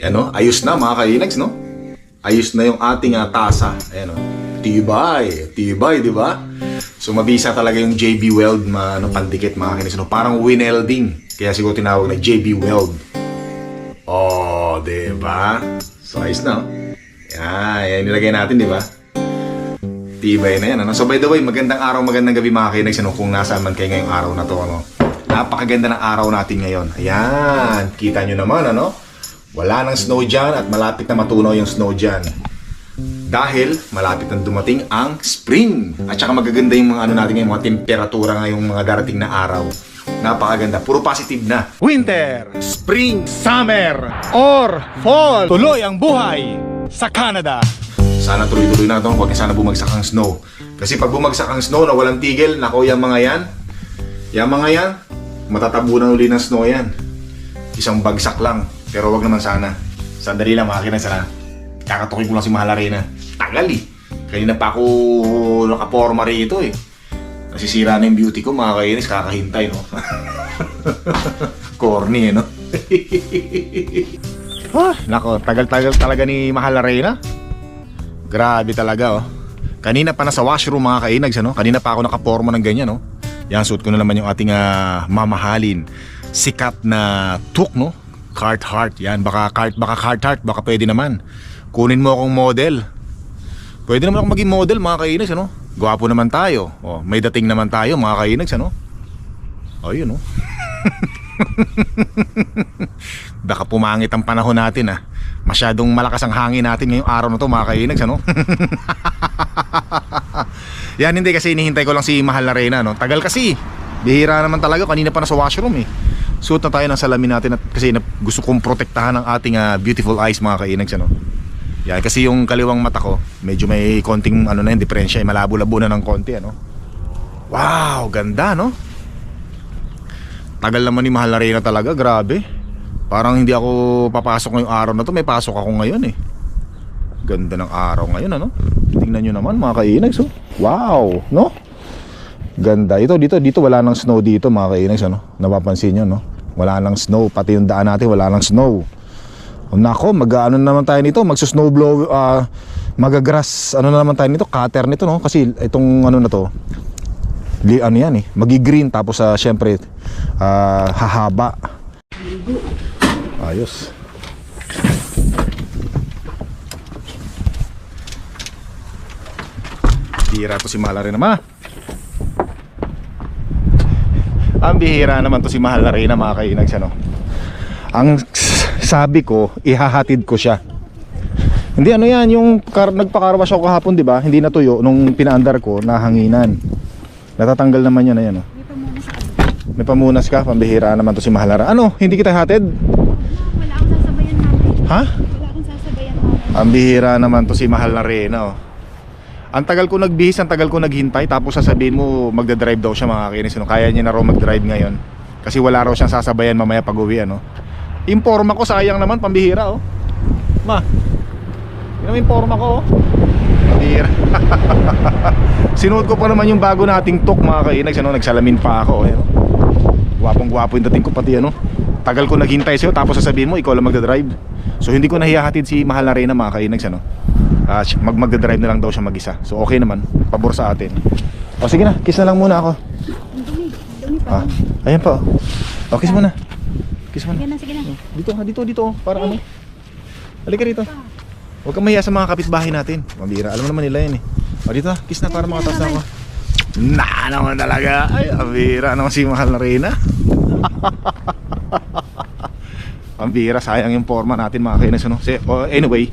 Yan no, ayos na mga kainags no. Ayos na yung ating ah, tasa. Ayan no. Tibay, tibay, di ba? So mabisa talaga yung JB Weld ma, ano, pandikit mga kainis. No? Parang winelding. Kaya siguro tinawag na JB Weld. Oh, di ba? So ayos na. oh. Yan, yan nilagay natin, di ba? Tibay na yan. Ano? So by the way, magandang araw, magandang gabi mga kainex. Ano, kung nasaan man kayo ngayong araw na to. Ano? Napakaganda ng araw natin ngayon. Ayan, kita nyo naman, ano? Wala nang snow dyan at malapit na matunaw yung snow dyan. Dahil malapit na dumating ang spring. At saka magaganda yung mga ano natin ngayon, mga temperatura ngayong mga darating na araw. Napakaganda. Puro positive na. Winter, Spring, Summer, or Fall. Tuloy ang buhay sa Canada. Sana tuloy-tuloy na ito. Huwag na sana bumagsak ang snow. Kasi pag bumagsak ang snow na walang tigil, nako yung mga yan, yung mga yan, matatabunan uli ng snow yan. Isang bagsak lang. Pero wag naman sana. Sandali lang mga kinang sana. Kakatukin ko lang si Mahal Arena. Tagal eh. Kanina pa ako nakaporma rito eh. Nasisira na yung beauty ko mga kainis. Kakahintay no. Corny eh no. Ah, nako, tagal-tagal talaga ni Mahal Arena. Grabe talaga oh. Kanina pa nasa washroom mga kainags ano? Kanina pa ako nakaporma ng ganyan no? Yan, suot ko na naman yung ating ah, mamahalin. Sikat na tuk no? Cart heart. Yan, baka cart, baka cart heart, baka pwede naman. Kunin mo akong model. Pwede naman ako maging model mga kainags ano? Gwapo naman tayo. Oh, may dating naman tayo mga kainags ano? Oh, yun no? Baka pumangit ang panahon natin ah. Masyadong malakas ang hangin natin ngayong araw na to mga kainags ano? Yan hindi kasi hinihintay ko lang si Mahal na Reyna no. Tagal kasi. Bihira naman talaga kanina pa nasa washroom eh. Suot na tayo ng salamin natin at kasi na, gusto kong protektahan ang ating ah, beautiful eyes mga kainags ano. Yan kasi yung kaliwang mata ko, medyo may konting ano na yun, diferensya, eh, malabo-labo na ng konti ano. Wow, ganda no? Tagal naman ni Mahal na Reyna talaga, grabe. Parang hindi ako papasok ngayong araw na to, may pasok ako ngayon eh. Ganda ng araw ngayon ano. Tingnan nyo naman mga kainags oh. Wow, no? Ganda. Ito dito dito wala nang snow dito mga kainags ano. Napapansin nyo no? Wala nang snow, pati yung daan natin wala nang snow. Nako, mag-ano naman tayo nito, magso-snow blow ah magagrass ano na naman tayo nito, cutter nito no kasi itong ano na to li ano yan eh, magi-green tapos sa syempre ah, hahaba. Ayos. Bihira to si Mahal na ma. Ang bihira naman to si Mahal na Reyna mga kainags ano. Ang sabi ko, ihahatid ko siya. Hindi ano yan, yung kar nagpakarwash ako kahapon, di ba? Hindi natuyo nung pinaandar ko, nahanginan. Natatanggal naman yan, ayan oh. May pamunas ka, pambihira naman to si Mahal na Reyna. Ano, hindi kita hatid? Wala akong sasabayan namin. Ha? Wala akong sasabayan namin. Ang bihira naman to si Mahal na Reyna oh. Ang tagal ko nagbihis, ang tagal ko naghintay Tapos sasabihin mo magdadrive daw siya mga kinis no? Kaya niya na raw magdrive ngayon Kasi wala raw siyang sasabayan mamaya pag uwi ano? Informa ko sayang naman pambihira oh Ma Yun ang informa ko oh Sinuot ko pa naman yung bago nating tok mga kainags ano? Nagsalamin pa ako eh. Gwapong gwapo yung dating ko pati ano Tagal ko naghintay sa'yo tapos sasabihin mo ikaw lang magdadrive So hindi ko nahihahatid si Mahal na Reyna mga kainags ano Ah, siya- mag magdadrive na lang daw siya mag-isa. So okay naman, pabor sa atin. O sige na, kiss na lang muna ako. Ah, ayan pa. O kiss muna. Kiss Sige muna. na, sige na. Dito, ha, dito, dito. Para ano? Halika rito. Huwag kang mahiya sa mga kapitbahay natin. Mabira, alam mo naman nila yan eh. O dito, kiss na para makatas na ako. Na naman talaga. Ay, mabira naman si Mahal na Reyna. Ang bira, sayang yung forma natin mga kainis. Ano? Si- o, anyway,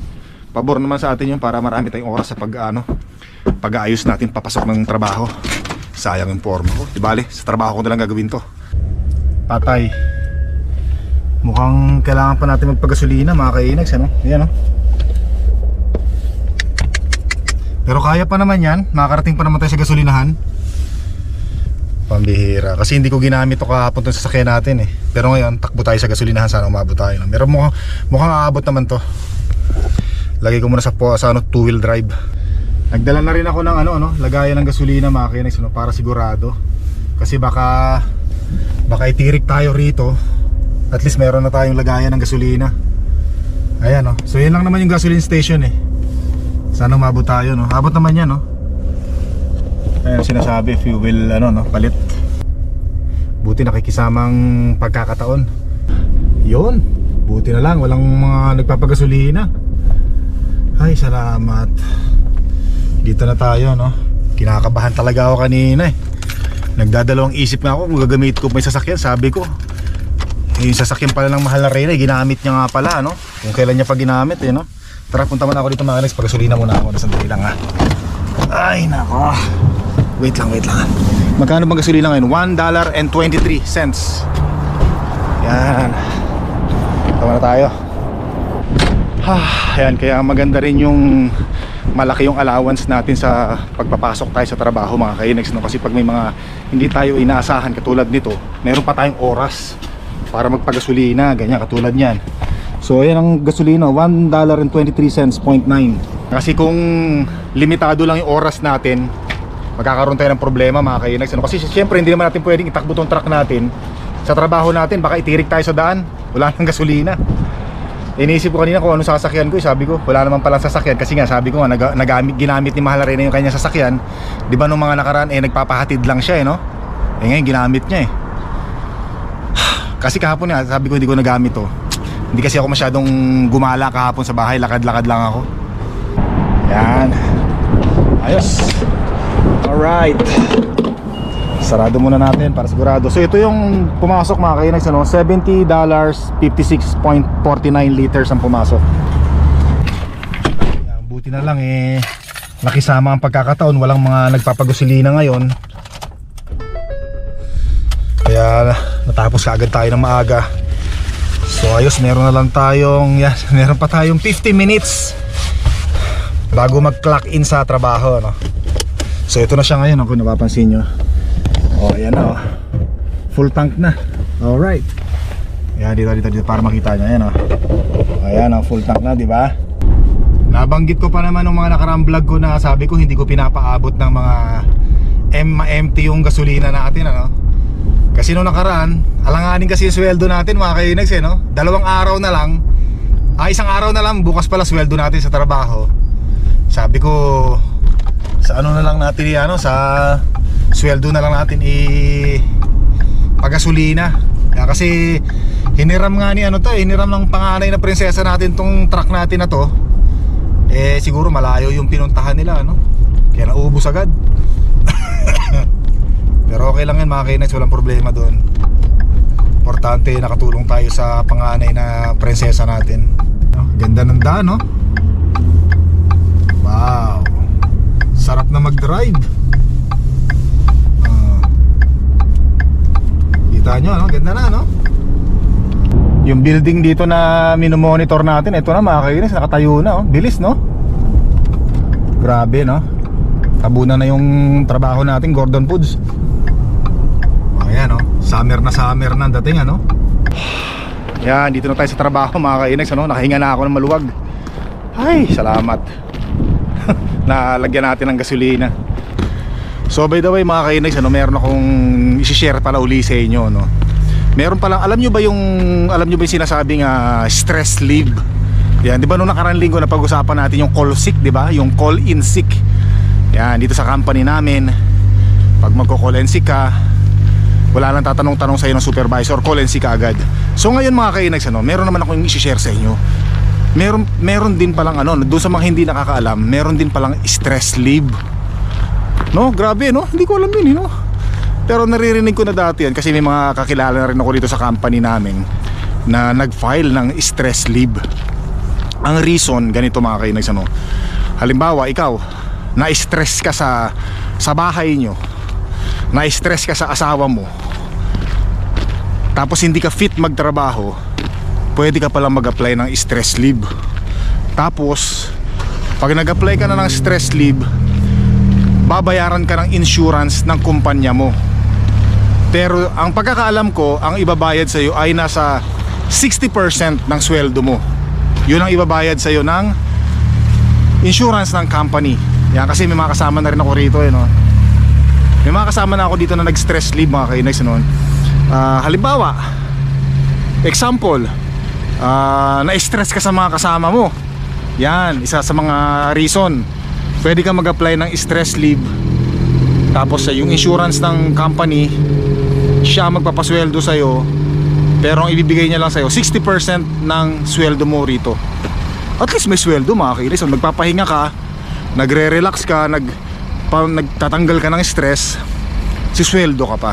pabor naman sa atin yun para marami tayong oras sa pag, ano, pag-aayos natin papasok ng trabaho. Sayang yung forma ko. Di bale, sa trabaho ko na lang gagawin to. Patay. Mukhang kailangan pa natin magpagasolina mga kainags. Ano? Yan oh. Pero kaya pa naman yan. Makakarating pa naman tayo sa gasolinahan. Pambihira. Kasi hindi ko ginamit to kahapon to sa sasakyan natin eh. Pero ngayon, takbo tayo sa gasolinahan. Sana umabot tayo. No? Pero mukhang, mukhang aabot naman to. Lagay ko muna sa, sa ano, two wheel drive. Nagdala na rin ako ng ano, ano, lagayan ng gasolina mga kinags, ano, para sigurado. Kasi baka, baka itirik tayo rito. At least meron na tayong lagayan ng gasolina. Ayan, no. So, yan lang naman yung gasoline station, eh. Sana umabot tayo, no. Abot naman yan, no. Ayan, sinasabi, fuel, ano, no, palit. Buti nakikisamang pagkakataon. Yun. Buti na lang, walang mga nagpapagasolina. Ay, salamat. Dito na tayo, no. Kinakabahan talaga ako kanina, eh. Nagdadalawang isip nga ako kung gagamit ko yung sasakyan. Sabi ko, yung sasakyan pala ng mahal na Reyna, eh, ginamit niya nga pala, no? Kung kailan niya pa ginamit, eh, no? Tara, punta muna ako dito mga Alex. Pagasolina muna ako. Sandali lang, ha? Ay, nako. Wait lang, wait lang. Magkano bang gasolina ngayon? $1.23 cents. Yan. Tama na tayo. Ha, yan. Kaya maganda rin yung malaki yung allowance natin sa pagpapasok tayo sa trabaho mga kainex no? kasi pag may mga hindi tayo inaasahan katulad nito meron pa tayong oras para magpagasolina ganyan katulad niyan so ayan ang gasolina $1.23 0.9 kasi kung limitado lang yung oras natin magkakaroon tayo ng problema mga kainex no? kasi syempre hindi naman natin pwedeng itakbo tong truck natin sa trabaho natin baka itirik tayo sa daan wala nang gasolina Iniisip ko kanina kung anong sasakyan ko, eh. sabi ko, wala naman palang sasakyan kasi nga sabi ko nga nag, nagamit ginamit ni Mahal rin yung kanyang sasakyan. 'Di ba nung mga nakaraan eh nagpapahatid lang siya eh no? Eh ngayon ginamit niya eh. Kasi kahapon nga sabi ko hindi ko nagamit to. Hindi kasi ako masyadong gumala kahapon sa bahay, lakad-lakad lang ako. Yan. Ayos. Alright. Sarado muna natin para sigurado. So ito yung pumasok mga kainags ano, $70 56.49 liters ang pumasok. Buti na lang eh nakisama ang pagkakataon, walang mga nagpapagusilina ngayon. Kaya natapos kaagad tayo ng maaga. So ayos, meron na lang tayong yan, meron pa tayong 50 minutes bago mag-clock in sa trabaho no. So ito na siya ngayon kung napapansin nyo. Oh, ayan na oh. Full tank na. Alright. Ayan, dito, dito, dito para makita nyo. Ayan oh. Ayan oh, full tank na, di ba? Nabanggit ko pa naman ng mga nakarang vlog ko na sabi ko hindi ko pinapaabot ng mga empty yung gasolina natin ano. Kasi nung nakaraan, alanganin kasi yung sweldo natin mga kainags eh no. Dalawang araw na lang, ah isang araw na lang bukas pala sweldo natin sa trabaho. Sabi ko sa ano na lang natin ano sa sweldo na lang natin i pagasolina. Kaya kasi hiniram nga ni ano to, eh, hiniram ng panganay na prinsesa natin tong truck natin na to. Eh siguro malayo yung pinuntahan nila no. Kaya naubos agad. Pero okay lang yan mga kainex, walang problema doon. Importante nakatulong tayo sa panganay na prinsesa natin. No? Ganda ng daan no. Wow. Sarap na mag-drive. Ah. Kita nyo, no? Ganda na, no? Yung building dito na minomonitor natin, ito na mga kainis, nakatayo na, oh. Bilis, no? Grabe, no? Tabunan na yung trabaho natin, Gordon Foods. Ayan, no? Summer na summer na dating, ano? Yan, dito na tayo sa trabaho, mga kainis, ano? Nakahinga na ako ng maluwag. Ay, salamat. Nalagyan natin ng gasolina. So by the way mga kainags, ano, meron akong isi-share pala uli sa inyo, no. Meron palang alam nyo ba yung alam nyo ba yung sinasabing ah, stress leave? Yan, 'di ba nung nakaraan linggo na pag-usapan natin yung call sick, 'di ba? Yung call in sick. Yan, dito sa company namin, pag magko-call in sick ka, wala lang tatanong-tanong sa ng supervisor, call in sick ka agad. So ngayon mga kainags, ano, meron naman akong isi-share sa inyo. Meron meron din palang ano, doon sa mga hindi nakakaalam, meron din palang stress leave. No, grabe no. Hindi ko alam yun, eh, no. Pero naririnig ko na dati yan kasi may mga kakilala na rin ako dito sa company namin na nag-file ng stress leave. Ang reason ganito mga kainags ano. Halimbawa, ikaw na-stress ka sa sa bahay nyo. Na-stress ka sa asawa mo. Tapos hindi ka fit magtrabaho. Pwede ka palang mag-apply ng stress leave. Tapos pag nag-apply ka na ng stress leave, babayaran ka ng insurance ng kumpanya mo. Pero ang pagkakaalam ko, ang ibabayad sa iyo ay nasa 60% ng sweldo mo. Yun ang ibabayad sa iyo ng insurance ng company. Yan kasi may mga kasama na rin ako rito eh, no? May mga kasama na ako dito na nag-stress leave mga kainags noon. Ah, halimbawa, example, ah, na-stress ka sa mga kasama mo. Yan, isa sa mga reason. Pwede ka mag-apply ng stress leave. Tapos eh, yung insurance ng company, siya magpapasweldo sa'yo. Pero ang ibibigay niya lang sa'yo, 60% ng sweldo mo rito. At least may sweldo mga kainis. So, nagpapahinga ka, nagre-relax ka, nag, pa, nagtatanggal ka ng stress, si sweldo ka pa.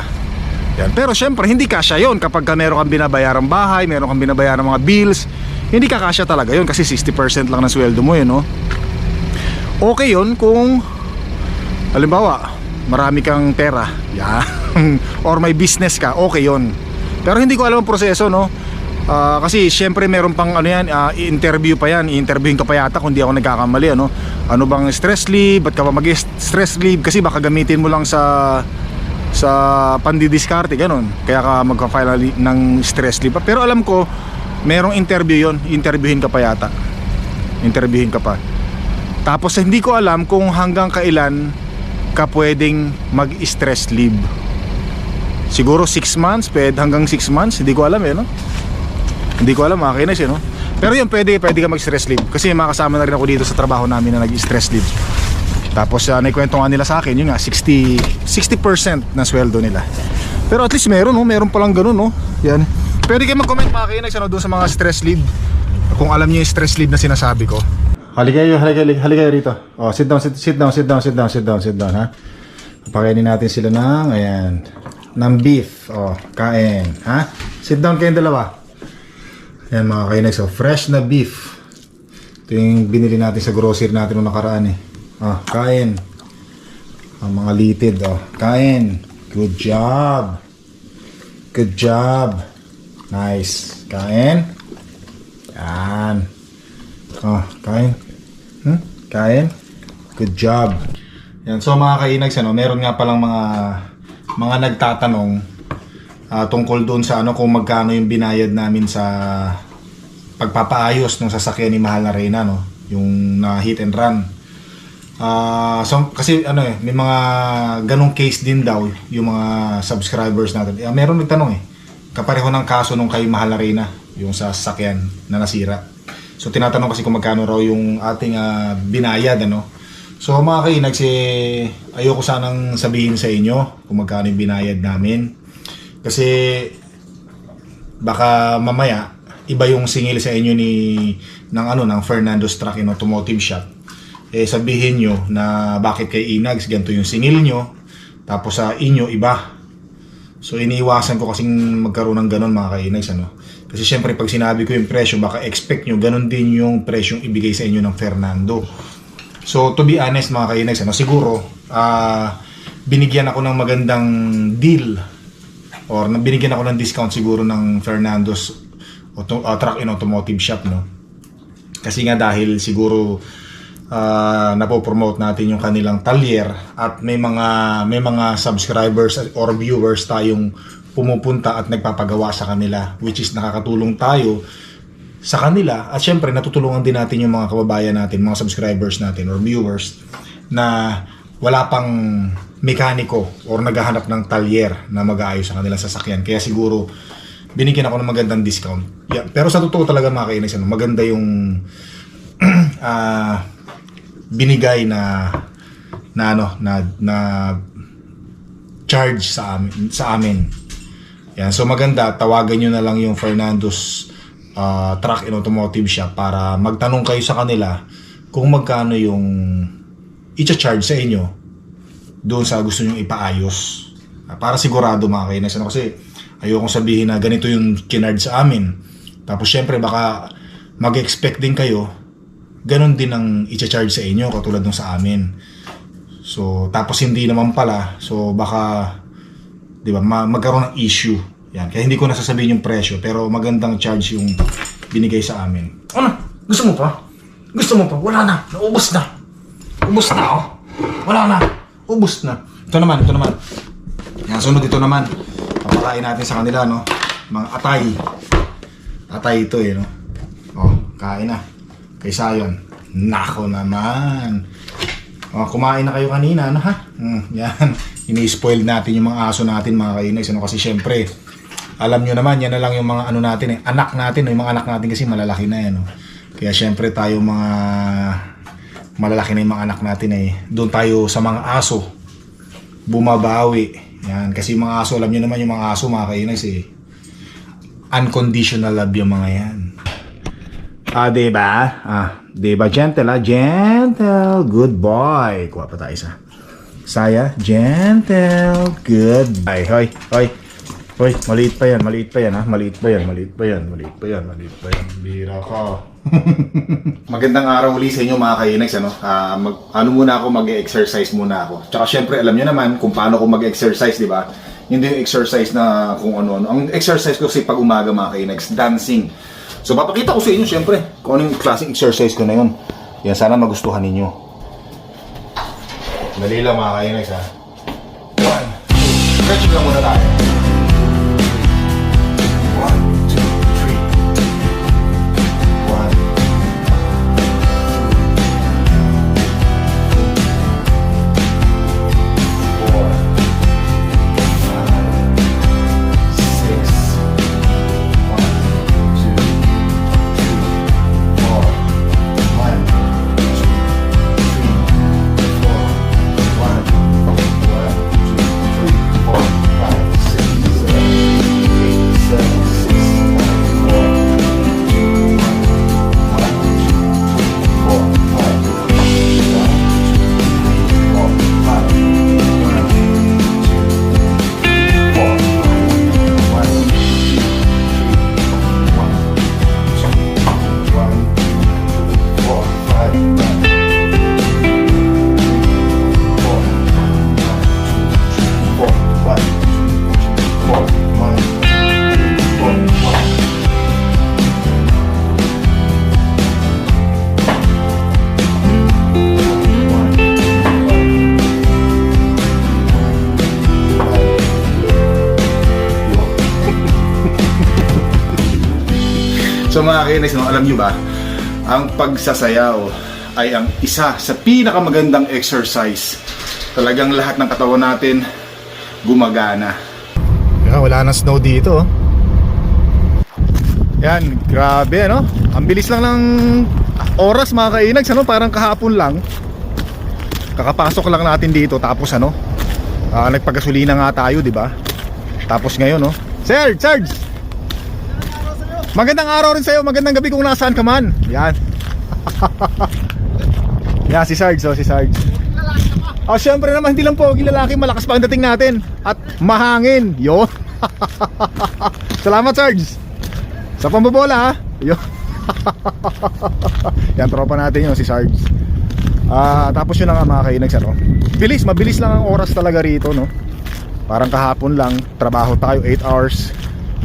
Yan. Pero syempre, hindi kasya yon kapag ka meron kang binabayarang bahay, meron kang binabayarang mga bills, hindi ka kasya talaga yon kasi 60% lang ng sweldo mo yun, no? Okay yon kung halimbawa, marami kang pera, yan, or may business ka, okay yon. Pero hindi ko alam ang proseso, no? Ah, kasi syempre meron pang ano yan, ah, i-interview pa yan, i-interviewin ka pa yata kung di ako nagkakamali, ano? Ano bang stress leave? Ba't ka ba mag-stress leave? Kasi baka gamitin mo lang sa sa pandidiskarte, ganun. Kaya ka magpa-file ng stress leave. Pero alam ko, merong interview yon interviewin ka pa yata. Interviewin ka pa. Tapos hindi ko alam kung hanggang kailan ka pwedeng mag-stress leave. Siguro 6 months, pwede hanggang 6 months, hindi ko alam eh, no? Hindi ko alam, mga kinis eh, no? Pero yun, pwede, pwede ka mag-stress leave. Kasi may mga na rin ako dito sa trabaho namin na nag-stress leave. Tapos uh, naikwento nga nila sa akin, yun nga, 60, 60% na sweldo nila. Pero at least meron, no? Meron palang ganun, no? Yan. Pwede kayo mag-comment mga kinis, ano, doon sa mga stress leave. Kung alam niyo yung stress leave na sinasabi ko. Halika kayo, halika, halika, halika rito. Oh, sit down, sit, sit down, sit down, sit down, sit down, sit down, ha? Pakainin natin sila ng, ayan, ng beef. Oh, kain, ha? Sit down kayong dalawa. Ayan mga kainex, oh, fresh na beef. Ito yung binili natin sa grocery natin noong nakaraan eh. Oh, kain. Ang mga litid, oh, kain. Good job. Good job. Nice. Kain. Yan. Oh, kain. Hmm? Kain. Good job. Yan. So mga kainags, ano, meron nga palang mga mga nagtatanong ah, tungkol doon sa ano kung magkano yung binayad namin sa pagpapaayos ng sasakyan ni Mahal na Reyna, no? Yung na hit and run. Ah, so, kasi ano eh, may mga ganong case din daw yung mga subscribers natin. Eh, meron nagtanong eh. Kapareho ng kaso nung kay Mahal na Reyna, yung sa sasakyan na nasira. So tinatanong kasi kung magkano raw yung ating ah, binayad ano. So mga kainags eh, ayoko sanang sabihin sa inyo kung magkano yung binayad namin. Kasi baka mamaya iba yung singil sa inyo ni ng ano ng Fernando's Truck and Automotive Shop. Eh sabihin nyo na bakit kay Inags ganito yung singil nyo tapos sa inyo iba. So iniiwasan ko kasing magkaroon ng ganun mga kainags ano. Kasi syempre pag sinabi ko yung presyo baka expect nyo ganun din yung presyong ibigay sa inyo ng Fernando. So to be honest mga kainags ano siguro ah binigyan ako ng magandang deal or binigyan ako ng discount siguro ng Fernando's auto, uh, Truck and Automotive Shop no. Kasi nga dahil siguro uh, napopromote natin yung kanilang talyer at may mga may mga subscribers or viewers tayong pumupunta at nagpapagawa sa kanila which is nakakatulong tayo sa kanila at syempre natutulungan din natin yung mga kababayan natin, mga subscribers natin or viewers na wala pang mekaniko or naghahanap ng talyer na mag-aayos sa kanilang sasakyan. Kaya siguro binigyan ako ng magandang discount. Yeah, pero sa totoo talaga mga kainis, ano, maganda yung ah, binigay na na ano na na charge sa amin sa amin. Yan, so maganda tawagan niyo na lang yung Fernando's ah, Truck and Automotive Shop para magtanong kayo sa kanila kung magkano yung i-charge sa inyo doon sa gusto niyo ipaayos. Para sigurado mga kainis. Ano, kasi ayokong sabihin na ganito yung kinard sa amin. Tapos syempre baka mag-expect din kayo ganun din ang i-charge sa inyo katulad nung sa amin. So tapos hindi naman pala. So baka 'di ba ma- magkaroon ng issue. Yan. Kaya hindi ko nasasabihin yung presyo pero magandang charge yung binigay sa amin. Ano? Gusto mo pa? Gusto mo pa? Wala na. Naubos na. Ubus na oh. Wala na. Ubus na. Ito naman, ito naman. Yan, sunod ito naman. Papakain natin sa kanila, no? Mga atay. Atay ito eh, no? Oh, kain na. Kay Sayon. Nako naman. Oh, kumain na kayo kanina, ano ha? Hmm, yan. Ini-spoil natin yung mga aso natin, mga kainis. Ano? Kasi syempre, Alam nyo naman, yan na lang yung mga ano natin eh. Anak natin, yung mga anak natin kasi malalaki na yan. No? Kaya syempre tayo mga malalaki na yung mga anak natin eh. Doon tayo sa mga aso, bumabawi. Yan, kasi yung mga aso, alam nyo naman yung mga aso mga kainis eh. Unconditional love yung mga yan. Ah, diba? Ah, diba gentle ah? Gentle. Good boy. Kuha pa tayo isa. Saya, gentle. Good boy. Hoy, hoy. Hoy, maliit pa yan, maliit pa yan ha. Maliit pa yan, maliit pa yan, maliit pa yan, maliit pa yan. Bira ka. Magandang araw uli sa inyo mga kainags. Ano? Ah, mag, ano muna ako, mag-exercise muna ako. Tsaka syempre, alam nyo naman kung paano ko mag-exercise, di ba? Hindi yung exercise na kung ano-ano. Ang exercise ko kasi pag umaga mga kainags, dancing. So, papakita ko sa inyo syempre kung anong klaseng exercise ko na yun. Yan, sana magustuhan ninyo. Dali lang mga kainags ha. One, two, stretching lang muna tayo. So mga kinis, no, alam nyo ba, ang pagsasayaw ay ang isa sa pinakamagandang exercise. Talagang lahat ng katawan natin gumagana. Yeah, wala na snow dito. oh. Yan, grabe ano? Ang bilis lang ng oras mga kainags, ano? Parang kahapon lang. Kakapasok lang natin dito tapos ano? ah, nagpagasolina nga tayo, di ba? Tapos ngayon, no? Sir, Sarge! Magandang araw rin sa'yo, magandang gabi kung nasaan ka man. Yan. Yan, si Sarge, oh, si Sarge. Oh, syempre naman, hindi lang pogi lalaki, malakas pa ang dating natin. At mahangin. Yo. Salamat, Sarge. Sa pambobola, ha. Yo. Yan, tropa natin yun, si Sarge. Ah, tapos yun na nga mga kainags, ano. Bilis, mabilis lang ang oras talaga rito, no. Parang kahapon lang, trabaho tayo 8 hours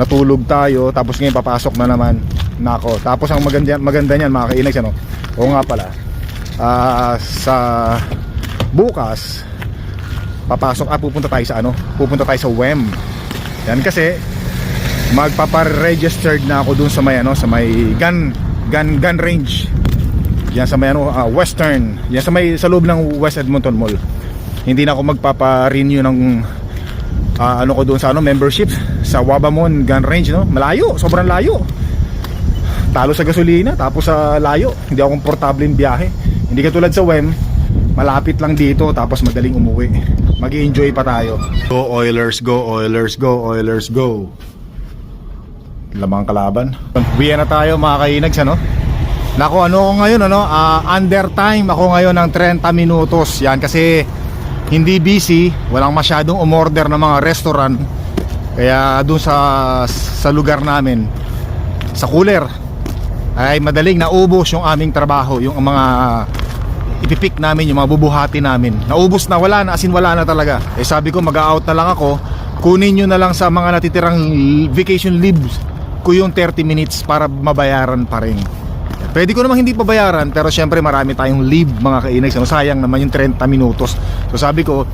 natulog tayo tapos ngayon papasok na naman nako. Tapos ang maganda maganda niyan mga kainags ano oo nga pala. Ah, sa bukas papasok ah pupunta tayo sa ano? Pupunta tayo sa WEM. Yan kasi magpapa-registered na ako dun sa may ano sa may gun gun gun range. Yan sa may ano ah, western. Yan sa may sa loob ng West Edmonton Mall. Hindi na ako magpapa-renew ng ah, ano ko doon sa ano membership? Sa Wabamon Gun Range no? Malayo sobrang layo. Talo sa gasolina tapos sa layo. Hindi ako komportable yung biyahe. Hindi katulad sa WEM malapit lang dito tapos madaling umuwi. Mag enjoy pa tayo. Go Oilers go Oilers go Oilers go. Lamang kalaban. Uwi na tayo mga kainags ano? Nako ano ako ngayon ano? Ah, under time ako ngayon ng 30 minutos. Yan kasi hindi busy walang masyadong umorder ng mga restaurant. Kaya doon sa sa lugar namin sa cooler ay madaling naubos yung aming trabaho yung mga ipipik namin yung mga bubuhati namin. Naubos na wala na asin wala na talaga. Eh sabi ko mag-out na lang ako. Kunin nyo na lang sa mga natitirang vacation leaves ko yung 30 minutes para mabayaran pa rin Pwede ko namang hindi pabayaran pero syempre marami tayong leave mga kainags. Ano, sayang naman yung 30 minutos. So sabi ko,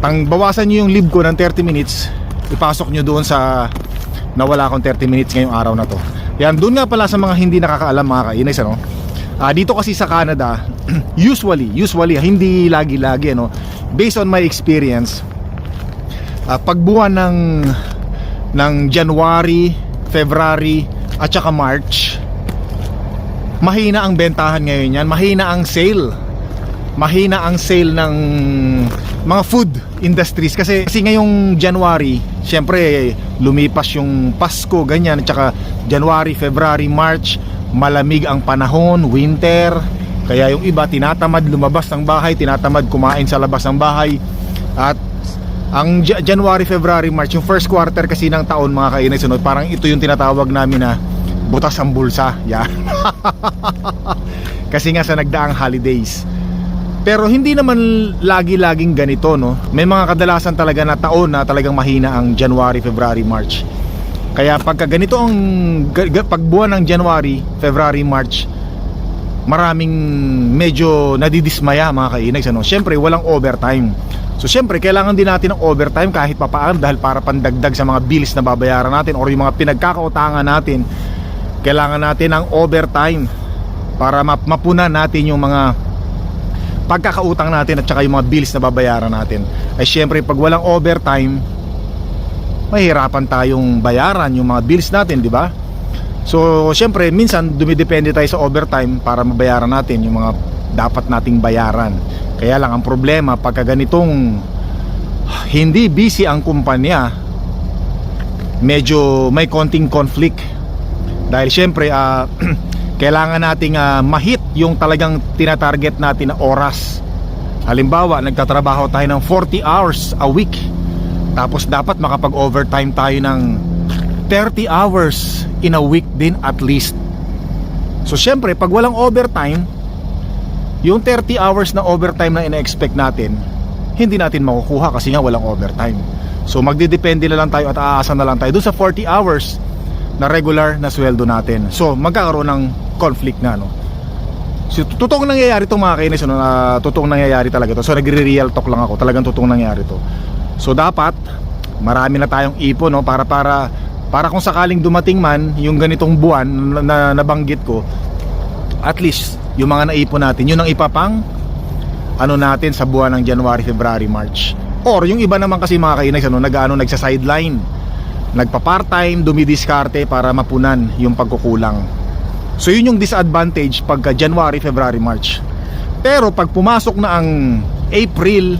tang bawasan nyo yung leave ko ng 30 minutes, ipasok nyo doon sa nawala akong 30 minutes ngayong araw na to. Yan, doon nga pala sa mga hindi nakakaalam mga kainags ano. Ah, dito kasi sa Canada, usually, usually hindi lagi-lagi ano, based on my experience, ah, pag buwan ng ng January, February at saka March mahina ang bentahan ngayon yan. Mahina ang sale. Mahina ang sale ng mga food industries. Kasi kasi ngayong January syempre lumipas yung Pasko ganyan. At saka January, February, March malamig ang panahon, winter. Kaya yung iba tinatamad lumabas ng bahay tinatamad kumain sa labas ng bahay. At ang Ja- January, February, March yung first quarter kasi ng taon mga kainay sunod parang ito yung tinatawag namin na butas ang bulsa yan kasi nga sa nagdaang holidays pero hindi naman lagi-laging ganito no. May mga kadalasan talaga na taon na talagang mahina ang January, February, March. Kaya pagka ganito ang pag buwan ng January, February, March, maraming medyo nadidismaya mga kainags ano. Syempre walang overtime. So syempre kailangan din natin ng overtime kahit papaano dahil para pandagdag sa mga bills na babayaran natin or yung mga pinagkakautangan natin. Kailangan natin ng overtime para map- natin yung mga pagkakautang natin at saka yung mga bills na babayaran natin. Ay syempre pag walang overtime mahirapan tayong bayaran yung mga bills natin di ba? So syempre minsan dumidepende tayo sa overtime para mabayaran natin yung mga dapat nating bayaran. Kaya lang ang problema pagka ganitong hindi busy ang kumpanya medyo may konting conflict dahil syempre ah, kailangan nating ah, mahit yung talagang tinatarget natin na oras. Halimbawa nagtatrabaho tayo ng 40 hours a week. Tapos dapat makapag overtime tayo ng 30 hours in a week din at least. So syempre pag walang overtime yung 30 hours na overtime na ina-expect natin hindi natin makukuha kasi nga walang overtime. So magdidepende na lang tayo at aasa na lang tayo dun sa 40 hours na regular na sweldo natin so magkakaroon ng conflict na no So, totoong nangyayari itong mga kainis ano, na totoong nangyayari talaga to. So nagre-real talk lang ako, talagang totoong nangyayari to. So dapat marami na tayong ipon no para para para kung sakaling dumating man yung ganitong buwan na, na nabanggit ko, at least yung mga naipon natin, yun ang ipapang ano natin sa buwan ng January, February, March. Or yung iba naman kasi mga kainis ano, nag-ano nagsa-sideline. Nagpa-part-time, dumidiskarte para mapunan yung pagkukulang. So yun yung disadvantage pagka January, February, March. Pero pag pumasok na ang April,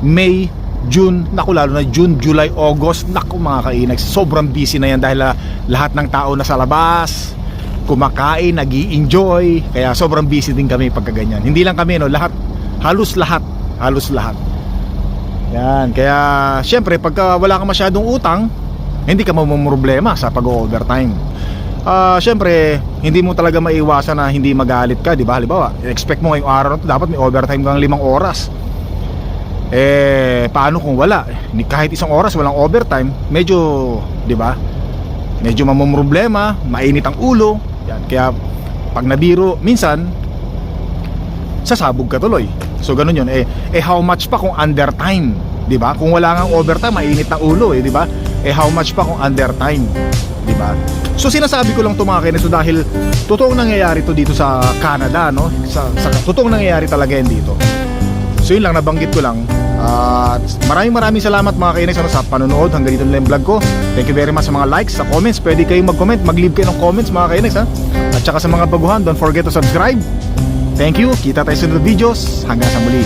May, June, naku lalo na June, July, August, naku mga kainags, sobrang busy na yan dahil ah, lahat ng tao nasa labas, kumakain, nag enjoy kaya sobrang busy din kami pagka ganyan. Hindi lang kami, no, lahat, halos lahat, halos lahat. Yan, kaya syempre pagka wala ka masyadong utang, hindi ka mamumroblema sa pag-overtime. Ah, syempre, hindi mo talaga maiwasan na hindi magalit ka, di ba? Halimbawa, expect mo ngayong araw na to, dapat may overtime kang limang oras. Eh, paano kung wala? Ni- Kahit isang oras walang overtime, medyo, di ba? Medyo mamumroblema, mainit ang ulo. Yan, kaya pag nabiro, minsan, sasabog ka tuloy. So ganun yun. Eh, eh how much pa kung undertime? 'Di ba? Kung wala ngang overtime, mainit ang ulo eh, 'di ba? Eh how much pa kung undertime? 'Di ba? So sinasabi ko lang to mga kainis, so dahil totoong nangyayari to dito sa Canada, no? Sa, sa totoong nangyayari talaga yan dito. So yun lang, nabanggit ko lang. At maraming maraming salamat mga kainis ano, sa panonood. Hanggang dito na lang vlog ko. Thank you very much sa mga likes, sa comments. Pwede kayong mag-comment, mag-leave kayo ng comments mga kainis ha. At saka sa mga baguhan, don't forget to subscribe. Thank you. Kita tayo sa sunod videos. Hanggang sa muli.